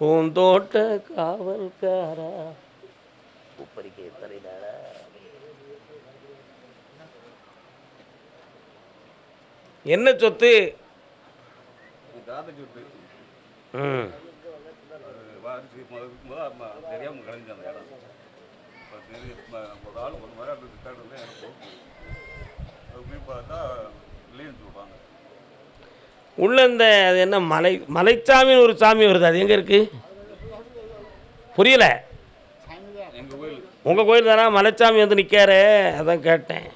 பூந்தோட்ட காவல்காரா? உப்பரிக்கை தரையிலாடா என்ன சொத்து? பார்த்தா இல்லைன்னு சொல்கிறாங்க உள்ள இந்த அது என்ன மலை மலைச்சாமின்னு ஒரு சாமி வருது. அது எங்கே இருக்குது புரியல. உங்கள் கோயில் தானே? மலைச்சாமி வந்து நிற்காரு அதான் கேட்டேன்.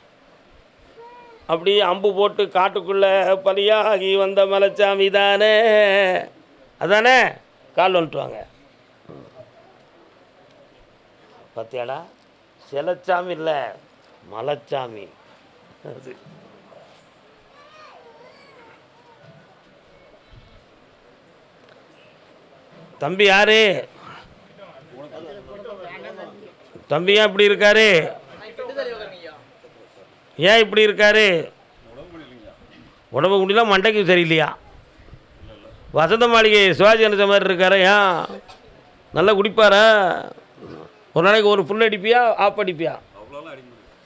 அப்படி அம்பு போட்டு காட்டுக்குள்ளே பலியாகி வந்த மலைச்சாமி தானே. அதானே? கால் வந்துட்டு வாங்க. பார்த்தியாடா சிலச்சாமி இல்லை மலைச்சாமி. அது தம்பி யாரு? தம்பி ஏன் இப்படி இருக்காரு? ஏன் இப்படி இருக்காரு? உடம்பு இல்லைங்க மண்டைக்கு சரியில்லையா? வசந்த மாளிகை சிவாஜி கணேசன் மாதிரி இருக்காரு? ஏன்? நல்லா குடிப்பாரா? ஒரு நாளைக்கு ஒரு புல் அடிப்பியா? ஆப் அடிப்பியா?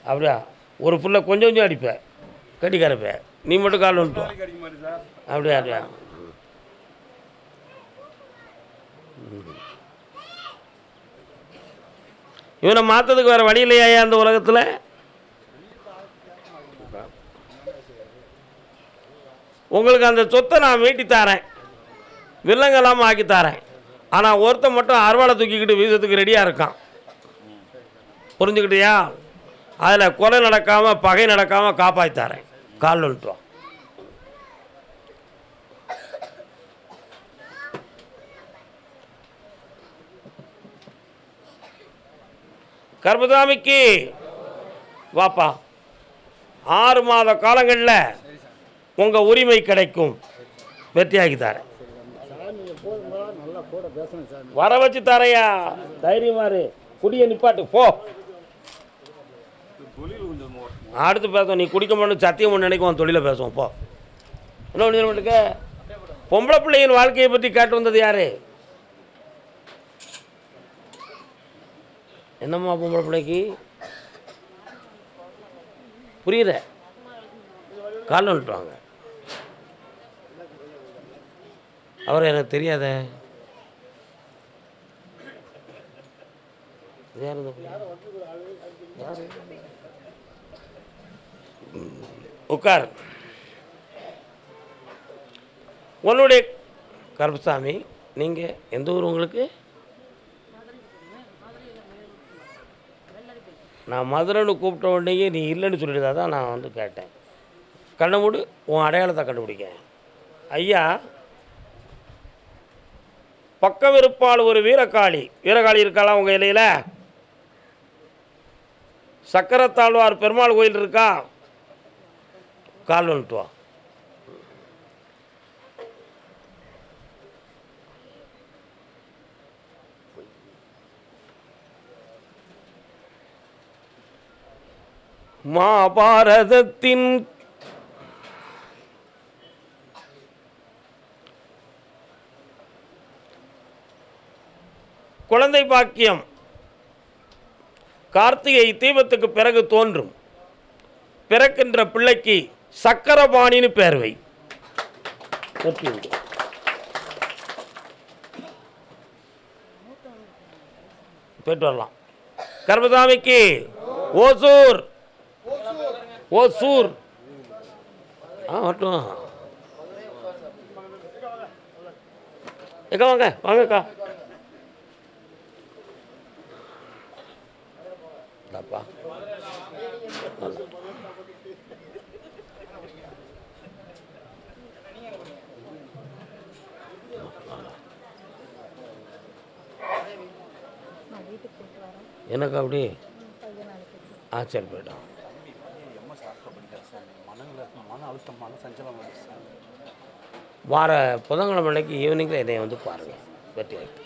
அப்படியா? ஒரு புல்லை கொஞ்சம் கொஞ்சம் அடிப்பேன் கட்டிக்காரப்ப. நீ மட்டும் கால் வந்துட்டோம். அப்படியா அப்படியா? இவனை மாற்றதுக்கு வேறு வழி இல்லையா அந்த உலகத்தில்? உங்களுக்கு அந்த சொத்தை நான் மீட்டி தரேன். வில்லங்கெல்லாம் ஆக்கி தரேன். ஆனால் ஒருத்தன் மட்டும் அறுவாலை தூக்கிக்கிட்டு வீசத்துக்கு ரெடியாக இருக்கான். புரிஞ்சுக்கிட்டியா? அதில் கொலை நடக்காமல் பகை நடக்காமல் காப்பாற்றி தரேன். கால் வந்துட்டு கர்மதாமிக்கு. வாப்பா. ஆறு மாத காலங்களில் உங்கள் உரிமை கிடைக்கும். வெற்றியாகி தரேன். வர வச்சு தரையா? தைரியமாரு குடிய நிப்பாட்டு. போ. அடுத்து பேசுவோம். நீ குடிக்க மாட்டேன் சத்தியம் ஒன்று நினைக்கும். தொழிலை பேசுவோம். போ. என்ன ஒன்று பொம்பளை பிள்ளையின் வாழ்க்கையை பற்றி கேட்டு வந்தது யாரு? என்னம்மா பொம்பளை பிள்ளைக்கு? புரியல. காலில் வந்துட்டுவாங்க அவர் எனக்கு தெரியாதே? யாரு? உட்கார். உன்னுடைய கருப்பசாமி நீங்கள் எந்த ஊர் உங்களுக்கு? நான் மதுரைன்னு கூப்பிட்ட உடனேயே நீ இல்லைன்னு சொல்லிட்டு தான் நான் வந்து கேட்டேன். கண்ணை மூடு உன் அடையாளத்தை கண்டுபிடிக்க. ஐயா பக்கம் இருப்பாள் ஒரு வீரகாளி. வீரகாளி இருக்காளா உங்கள் இலையில்? சக்கரத்தாழ்வார் பெருமாள் கோயில் இருக்கா? கால் வந்துட்டு வா. மாபாரதத்தின் குழந்தை பாக்கியம் கார்த்திகை தீபத்துக்கு பிறகு தோன்றும். பிறக்கின்ற பிள்ளைக்கு சக்கரபாணின்னு பேர்வை போயிட்டு வரலாம். கர்மசாமிக்கு ஓசூர். ஓசூர் ஆ வரட்டும். எக்கா வாங்க வாங்கக்கா இந்தாப்பா. எனக்கு அப்படி? ஆ சரி போய்ட்டோம் வார புதன்கிழமை அன்னைக்கு ஈவினிங்கில் என்னை வந்து பாருங்கள் வெற்றி வாய்ப்பு.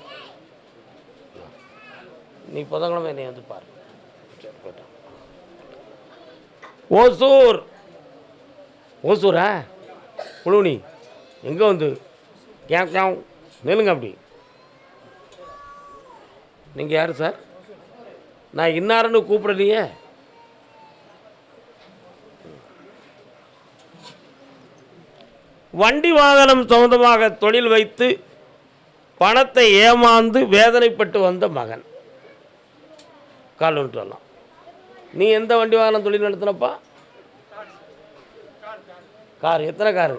நீ புதன்கிழமை என்னை வந்து பாருங்கள் ஓசூர். ஓசூரா? குழுனி எங்கே வந்து? கேம் கேம் நில்லுங்க அப்படி. நீங்கள் யார் சார்? நான் இன்னாருன்னு கூப்பிடலையே. வண்டி வாகனம் சொந்தமாக தொழில் வைத்து பணத்தை ஏமாந்து வேதனைப்பட்டு வந்த மகன். கால் சொல்லலாம் வரலாம் நீ எந்த வண்டி வாகனம் தொழில் நடத்தினப்பா? கார். எத்தனை காரு?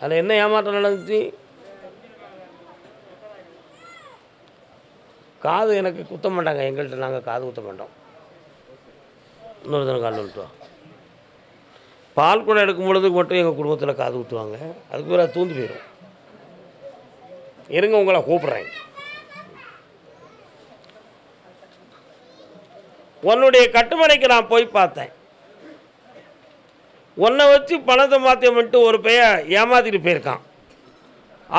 அதில் என்ன ஏமாற்றம் நடந்துச்சு? காது எனக்கு குத்த மாட்டாங்க எங்கள்கிட்ட நாங்கள் காது குத்த மாட்டோம் இன்னொரு தினம் கால் விட்டுவோம் பால் குடம் எடுக்கும் பொழுது மட்டும் எங்கள் குடும்பத்தில் காது ஊற்றுவாங்க அதுக்கு பிறகு தூந்து போயிடும் இருங்க உங்களை கூப்பிட்றேன். உன்னுடைய கட்டுமனைக்கு நான் போய் பார்த்தேன். உன்னை வச்சு பணத்தை மாற்றியம்ட்டு ஒரு பையன் ஏமாத்திட்டு போயிருக்கான்.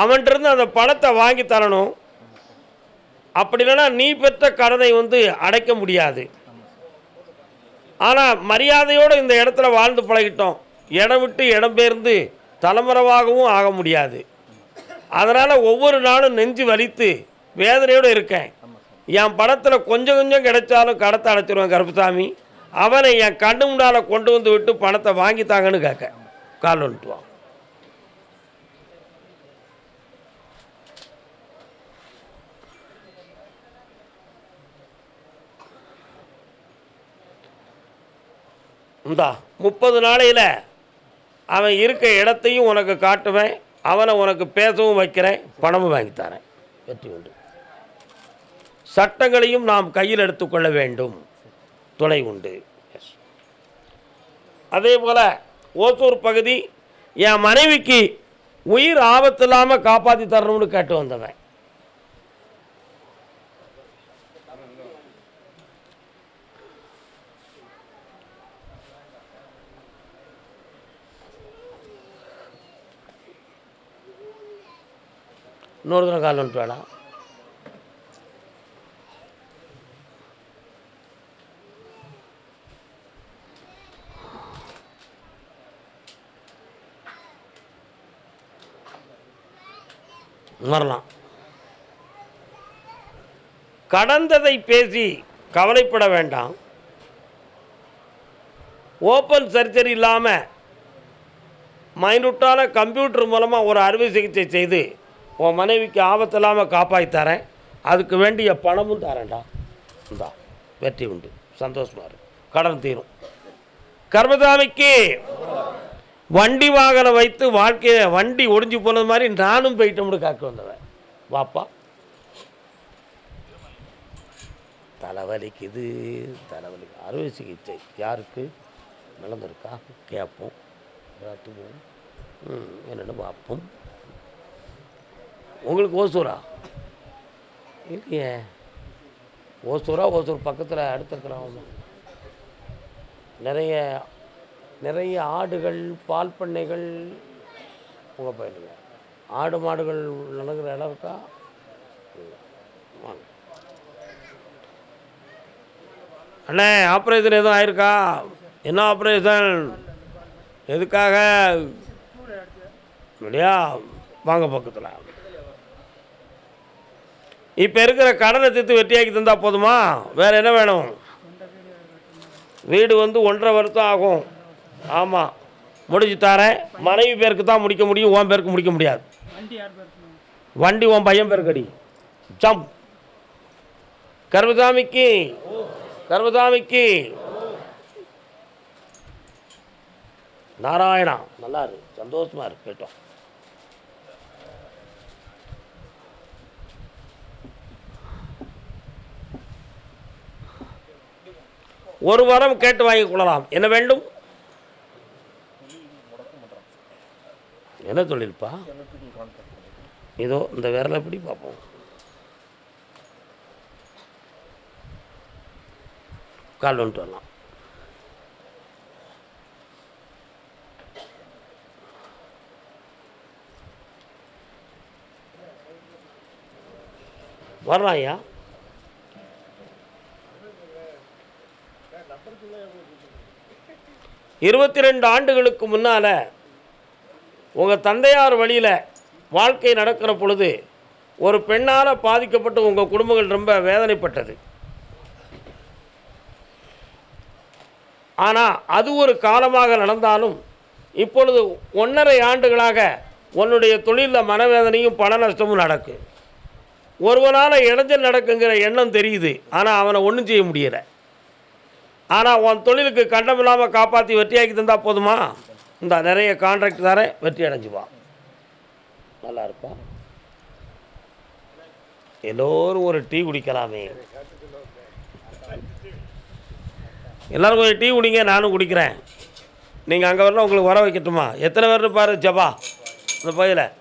அவன்கிட்டருந்து அந்த பணத்தை வாங்கி தரணும். அப்படி இல்லைன்னா நீ பெற்ற கடனை வந்து அடைக்க முடியாது. ஆனால் மரியாதையோடு இந்த இடத்துல வாழ்ந்து பழகிட்டோம். இடம் விட்டு இடம்பெயர்ந்து தலைமுறைவாகவும் ஆக முடியாது. அதனால் ஒவ்வொரு நாளும் நெஞ்சு வலித்து வேதனையோடு இருக்கேன். என் பணத்தில் கொஞ்சம் கொஞ்சம் கிடைச்சாலும் கடத்தை அடைச்சிருவேன் கருப்பசாமி. அவனை என் கண்ணு முன்னால் கொண்டு வந்து விட்டு பணத்தை வாங்கித்தாங்கன்னு கேட்க. கால் வந்துட்டுவான் இந்தா முப்பது நாளையில் அவன் இருக்க இடத்தையும் உனக்கு காட்டுவேன் அவனை உனக்கு பேசவும் வைக்கிறேன் பணமும் வாங்கி தரேன். வெற்றி உண்டு. சட்டங்களையும் நாம் கையில் எடுத்துக்கொள்ள வேண்டும். துணை உண்டு. அதே போல் ஓசூர் பகுதி என் மனைவிக்கு உயிர் ஆபத்து இல்லாமல் காப்பாற்றி தரணும்னு கேட்டு வந்தவன். இன்னொரு தினம் கால் வந்துட்டு வேணாம் வரலாம் கடந்ததை பேசி கவலைப்பட வேண்டாம். ஓப்பன் சர்ஜரி இல்லாமல் மைனூட்டான கம்ப்யூட்டர் மூலமாக ஒரு அறுவை சிகிச்சை செய்து உன் மனைவிக்கு ஆபத்து இல்லாமல் காப்பாற்றி தரேன். அதுக்கு வேண்டிய பணமும் தரேன்டா. இந்தா வெற்றி உண்டு. சந்தோஷமாக இரு. கடன் தீரும். கர்மதாமிக்கு வண்டி வாகனம் வைத்து வாழ்க்கையை வண்டி ஒடிஞ்சு போனது மாதிரி நானும் போயிட்டோம்னு காக்க வந்தவன். வாப்பா. தலைவலிக்குது. தலைவலி அறுவை சிகிச்சை. யாருக்கு? நடந்திருக்கா கேட்போம். ம் என்னென்னு பார்ப்போம். உங்களுக்கு ஓசூரா? இல்லையே. ஓசூரா ஓசூர் பக்கத்தில் அடுத்த கிராமம் நிறைய நிறைய ஆடுகள் பால் பண்ணைகள் உங்கள் பயிலுங்க. ஆடு மாடுகள் நடக்கிற இடம் இருக்கா? அண்ணே ஆப்ரேஷன் எதுவும் ஆயிருக்கா? என்ன ஆப்ரேஷன் எதுக்காக? இல்லையா வாங்க பக்கத்தில். இப்போ இருக்கிற கடனை தீர்த்து வெட்டியாக்கி தந்தா போதுமா? வேறு என்ன வேணும்? வீடு வந்து ஒன்றரை வருஷம் ஆகும். ஆமாம் முடிச்சு தரேன். மனைவி பேருக்கு தான் முடிக்க முடியும் உன் பேருக்கு முடிக்க முடியாது. வண்டி உன் பையன் பேருக்கு அடி ஜம்ப். கர்மசாமிக்கு கர்மசாமிக்கு நாராயணா. நல்லா இருக்கு சந்தோஷமா இருக்கு கேட்டோம் ஒரு வாரம் கேட்டு வாங்கிக் கொள்ளலாம். என்ன வேண்டும்? என்ன தொழில்ப்பா இதோ இந்த விரலை எப்படி பார்ப்போம். கால் வந்துட்டு வரலாம். வரலாம் ஐயா இருபத்தி ரெண்டு ஆண்டுகளுக்கு முன்னால் உங்கள் தந்தையார் வழியில் வாழ்க்கை நடக்கிற பொழுது ஒரு பெண்ணால் பாதிக்கப்பட்டு உங்கள் குடும்பங்கள் ரொம்ப வேதனைப்பட்டது. ஆனால் அது ஒரு காலமாக நடந்தாலும் இப்பொழுது ஒன்றரை ஆண்டுகளாக உன்னுடைய தொழிலில் மனவேதனையும் பண நஷ்டமும் நடக்கு. ஒருவனால் இடைஞ்சல் நடக்குங்கிற எண்ணம் தெரியுது. ஆனால் அவனை ஒன்றும் செய்ய முடியலை. ஆனால் உன் தொழிலுக்கு கண்டம் இல்லாமல் காப்பாற்றி வெற்றியாக்கி தந்தால் போதுமா? இந்த நிறைய கான்ட்ராக்ட் தரேன் வெற்றி அடைஞ்சுவான் நல்லா இருப்பான் எல்லோரும் ஒரு டீ குடிக்கலாமே. எல்லோரும் கொஞ்சம் டீ குடிங்க நானும் குடிக்கிறேன். நீங்கள் அங்கே வரலாம் உங்களுக்கு வர வைக்கட்டுமா? எத்தனை பேர்னு பாரு ஜபா. இந்த பையில.